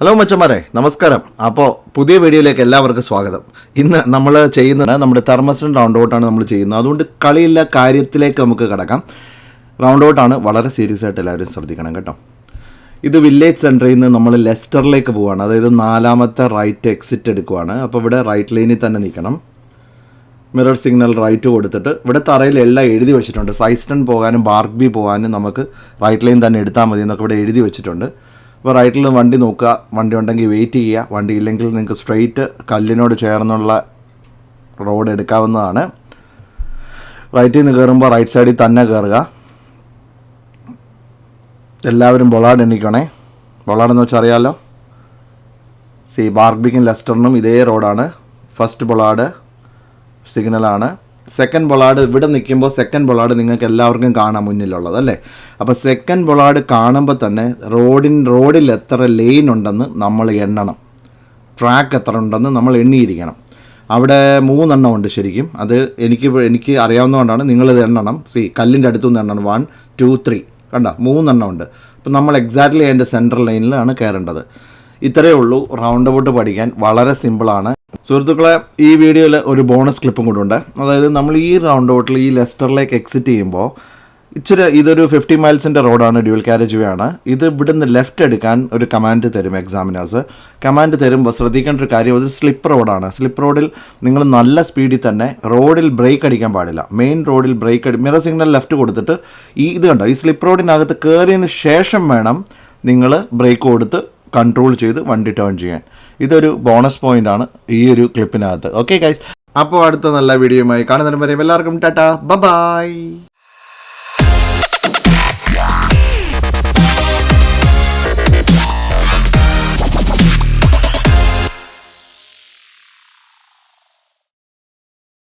Hello മച്ചന്മാരെ നമസ്കാരം. അപ്പോൾ പുതിയ വീഡിയോയിലേക്ക് എല്ലാവർക്കും സ്വാഗതം. ഇന്ന് നമ്മൾ ചെയ്യുന്നത് നമ്മുടെ തെർമസ്റ്റൻ റൗണ്ട് ഔട്ടാണ് നമ്മൾ ചെയ്യുന്നത്. അതുകൊണ്ട് കളിയില്ല കാര്യത്തിലേക്ക് നമുക്ക് കിടക്കാം. റൗണ്ട് ഔട്ടാണ് വളരെ സീരിയസ് ആയിട്ട് എല്ലാവരും ശ്രദ്ധിക്കണം കേട്ടോ. ഇത് വില്ലേജ് സെന്ററിൽ നിന്ന് നമ്മൾ ലെസ്റ്ററിലേക്ക് പോവുകയാണ് അതായത് നാലാമത്തെ റൈറ്റ് എക്സിറ്റ് എടുക്കുവാണ്. അപ്പോൾ ഇവിടെ റൈറ്റ് ലൈനിൽ തന്നെ നിൽക്കണം. മിറർ സിഗ്നൽ റൈറ്റ് കൊടുത്തിട്ട് ഇവിടെ തറയിൽ എല്ലാം എഴുതി വെച്ചിട്ടുണ്ട്. സൈസ്റ്റൺ പോകാനും ബാർക്ക്ബി പോകാനും നമുക്ക് റൈറ്റ് ലൈൻ തന്നെ എടുത്താൽ മതി എന്നൊക്കെ ഇവിടെ എഴുതി വെച്ചിട്ടുണ്ട്. അപ്പോൾ റൈറ്റിൽ വണ്ടി നോക്കുക. വണ്ടി ഉണ്ടെങ്കിൽ വെയിറ്റ് ചെയ്യുക. വണ്ടി ഇല്ലെങ്കിൽ നിങ്ങൾക്ക് സ്ട്രെയിറ്റ് കല്ലിനോട് ചേർന്നുള്ള റോഡ് എടുക്കാവുന്നതാണ്. റൈറ്റിൽ നിന്ന് കയറുമ്പോൾ റൈറ്റ് സൈഡിൽ തന്നെ കയറുക എല്ലാവരും ബൊളാഡ് എണ്ണിക്കണേ. ബൊളാഡെന്ന് വെച്ചാൽ അറിയാമല്ലോ സി ബാർബിക്കും ലെസ്റ്ററിനും ഇതേ റോഡാണ് ഫസ്റ്റ് ബൊളാഡ് സിഗ്നലാണ് സെക്കൻഡ് ബൊളാഡ് ഇവിടെ നിൽക്കുമ്പോൾ സെക്കൻഡ് ബൊളാഡ് നിങ്ങൾക്ക് എല്ലാവർക്കും കാണാം മുന്നിലുള്ളത് അല്ലേ? അപ്പോൾ സെക്കൻഡ് ബൊളാഡ് കാണുമ്പോൾ തന്നെ റോഡിൻ റോഡിൽ എത്ര ലെയിൻ ഉണ്ടെന്ന് നമ്മൾ എണ്ണണം. ട്രാക്ക് എത്ര ഉണ്ടെന്ന് നമ്മൾ എണ്ണിയിരിക്കണം. അവിടെ മൂന്നെണ്ണം ഉണ്ട് ശരിക്കും. അത് എനിക്ക് എനിക്ക് അറിയാവുന്നതുകൊണ്ടാണ് നിങ്ങളിത് എണ്ണണം. സി കല്ലിന്റെ അടുത്തു നിന്ന് എണ്ണണം. വൺ ടു ത്രീ കണ്ട? മൂന്നെണ്ണം ഉണ്ട്. അപ്പം നമ്മൾ എക്സാക്ട്ലി അതിന്റെ സെൻട്രൽ ലൈനിലാണ് കയറേണ്ടത്. ഇത്രയേ ഉള്ളൂ. റൗണ്ട് അബൌട്ട് പഠിക്കാൻ വളരെ സിമ്പിളാണ് സുഹൃത്തുക്കളെ ഈ വീഡിയോയിൽ ഒരു ബോണസ് ക്ലിപ്പും കൂടെ ഉണ്ട്. അതായത് നമ്മൾ ഈ റൗണ്ട് ഔട്ടിൽ ഈ ലെസ്റ്ററിലേക്ക് എക്സിറ്റ് ചെയ്യുമ്പോൾ ഇച്ചിരി ഇതൊരു ഫിഫ്റ്റി മൈൽസിന്റെ റോഡാണ് ഡ്യൂൽ കാരേജ് വേ ആണ്. ഇത് ഇവിടുന്ന് ലെഫ്റ്റ് എടുക്കാൻ ഒരു കമാൻഡ് തരും എക്സാമിനേഴ്സ് കമാൻഡ് തരുമ്പോൾ ശ്രദ്ധിക്കേണ്ട ഒരു കാര്യം അത് സ്ലിപ്പ് റോഡാണ് സ്ലിപ്പ് റോഡിൽ നിങ്ങൾ നല്ല സ്പീഡിൽ തന്നെ റോഡിൽ ബ്രേക്ക് അടിക്കാൻ പാടില്ല. മെയിൻ റോഡിൽ ബ്രേക്ക് അടി മിറർ സിഗ്നൽ ലെഫ്റ്റ് കൊടുത്തിട്ട് ഈ ഇത് കണ്ടോ? ഈ സ്ലിപ്പ് റോഡിനകത്ത് കയറിയതിന് ശേഷം വേണം നിങ്ങൾ ബ്രേക്ക് കൊടുത്ത് കൺട്രോൾ ചെയ്ത് വണ്ടി ടേൺ ചെയ്യാൻ. ഇതൊരു ബോണസ് പോയിന്റ് ആണ് ഈ ഒരു ക്ലിപ്പിനകത്ത് ഓക്കെ ഗൈസ് അപ്പോൾ അടുത്ത നല്ല വീഡിയോയുമായി കാണുന്നതിന് വരെ എല്ലാവർക്കും ടാറ്റ. ബൈ